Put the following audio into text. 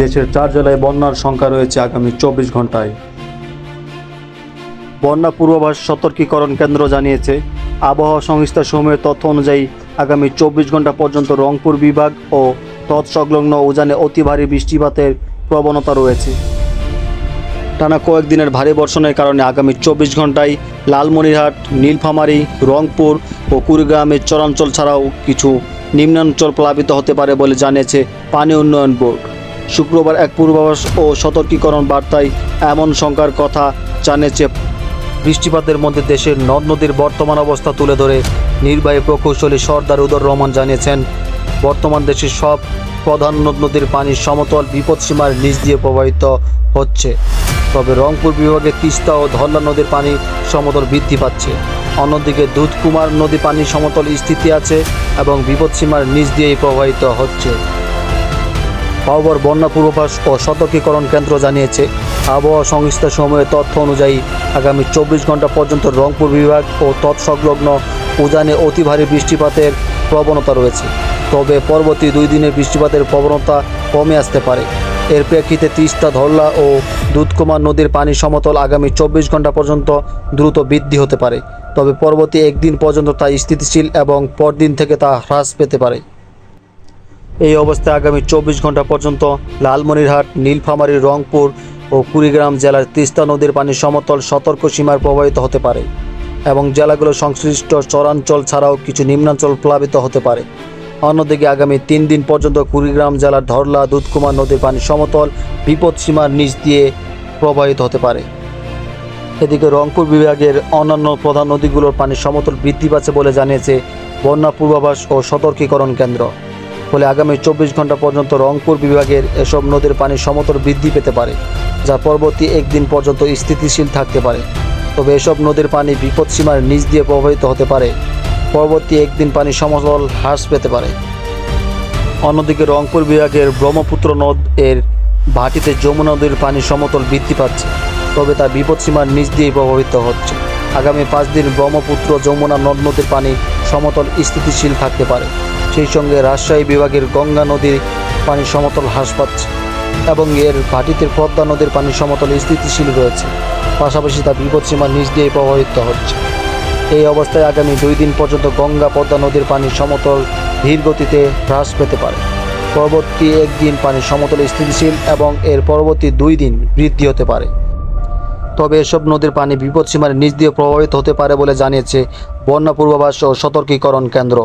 দেশের চার জেলায় বন্যার সংখ্যা রয়েছে আগামী চব্বিশ ঘন্টায়। বন্যা পূর্বাভাস সতর্কীকরণ কেন্দ্র জানিয়েছে, আবহাওয়া সংস্থা সমূহের তথ্য অনুযায়ী আগামী চব্বিশ ঘণ্টা পর্যন্ত রংপুর বিভাগ ও তৎসংলগ্ন উজানে অতি ভারী বৃষ্টিপাতের প্রবণতা রয়েছে। টানা কয়েকদিনের ভারী বর্ষণের কারণে আগামী চব্বিশ ঘন্টায় লালমনিরহাট, নীলফামারী, রংপুর ও কুড়িগ্রামের চরাঞ্চল ছাড়াও কিছু নিম্নাঞ্চল প্লাবিত হতে পারে বলে জানিয়েছে পানি উন্নয়ন বোর্ড। শুক্রবার এক পূর্বাভাস ও সতর্কীকরণ বার্তায় এমন শঙ্কার কথা জানিয়েছে। বৃষ্টিপাতের মধ্যে দেশের নদ নদীর বর্তমান অবস্থা তুলে ধরে নির্বাহী প্রকৌশলী সর্দার উদর রহমান জানিয়েছেন, বর্তমান দেশের সব প্রধান নদ নদীর পানি সমতল বিপদসীমার নিচ দিয়ে প্রবাহিত হচ্ছে। তবে রংপুর বিভাগে তিস্তা ও ধল্লা নদীর পানি সমতল বৃদ্ধি পাচ্ছে। অন্যদিকে দুধকুমার নদী পানি সমতল স্থিতি আছে এবং বিপদসীমার নিচ দিয়েই প্রবাহিত হচ্ছে। পাওয়ার বন্যা পূর্বাভাস ও সতর্কীকরণ কেন্দ্র জানিয়েছে। আবহাওয়া সংস্থা সময়ের তথ্য অনুযায়ী আগামী চব্বিশ ঘণ্টা পর্যন্ত রংপুর বিভাগ ও তৎসংলগ্ন উজানে অতি ভারী বৃষ্টিপাতের প্রবণতা রয়েছে। তবে পরবর্তী দুই দিনের বৃষ্টিপাতের প্রবণতা কমে আসতে পারে। এর প্রেক্ষিতে তিস্তা, ধরলা ও দুধকুমার নদীর পানি সমতল আগামী চব্বিশ ঘণ্টা পর্যন্ত দ্রুত বৃদ্ধি হতে পারে। তবে পরবর্তী একদিন পর্যন্ত তা স্থিতিশীল এবং পরদিন থেকে তা হ্রাস পেতে পারে। এই অবস্থায় আগামী চব্বিশ ঘণ্টা পর্যন্ত লালমনিরহাট, নীলফামারী, রংপুর ও কুড়িগ্রাম জেলার তিস্তা নদীর পানি সমতল সতর্ক সীমার প্রবাহিত হতে পারে এবং জেলাগুলো সংশ্লিষ্ট চরাঞ্চল ছাড়াও কিছু নিম্নাঞ্চল প্লাবিত হতে পারে। অন্যদিকে আগামী তিন দিন পর্যন্ত কুড়িগ্রাম জেলার ধরলা, দুধকুমার নদীর পানি সমতল বিপদ সীমার নিচ দিয়ে প্রবাহিত হতে পারে। এদিকে রংপুর বিভাগের অন্যান্য প্রধান নদীগুলোর পানি সমতল বৃদ্ধি পাচ্ছে বলে জানিয়েছে বন্যা পূর্বাভাস ও সতর্কীকরণ কেন্দ্র। ফলে আগামী চব্বিশ ঘণ্টা পর্যন্ত রংপুর বিভাগের এসব নদীর পানি সমতল বৃদ্ধি পেতে পারে, যা পরবর্তী একদিন পর্যন্ত স্থিতিশীল থাকতে পারে। তবে এসব নদীর পানি বিপদসীমার নিচ দিয়ে প্রবাহিত হতে পারে। পরবর্তী একদিন পানি সমতল হ্রাস পেতে পারে। অন্যদিকে রংপুর বিভাগের ব্রহ্মপুত্র নদ এর ভাটিতে যমুনা নদীর পানি সমতল বৃদ্ধি পাচ্ছে, তবে তা বিপদসীমার নিচ দিয়েই প্রভাবিত হচ্ছে। আগামী পাঁচ দিন ব্রহ্মপুত্র যমুনা নদ নদীর পানি সমতল স্থিতিশীল থাকতে পারে। সেই সঙ্গে রাজশাহী বিভাগের গঙ্গা নদীর পানি সমতল হ্রাস পাচ্ছে এবং এর ভাটিতে পদ্মা নদীর পানি সমতল স্থিতিশীল রয়েছে। পাশাপাশি তা বিপদসীমার নিচ দিয়েই প্রভাবিত হচ্ছে। এই অবস্থায় আগামী দুই দিন পর্যন্ত গঙ্গা পদ্মা নদীর পানি সমতল ধীর গতিতে হ্রাস পেতে পারে। পরবর্তী একদিন পানি সমতল স্থিতিশীল এবং এর পরবর্তী দুই দিন বৃদ্ধি হতে পারে। তবে এসব নদীর পানি বিপদসীমার নিচ দিয়ে প্রভাবিত হতে পারে বলে জানিয়েছে বন্যা পূর্বাভাস ও সতর্কীকরণ কেন্দ্র।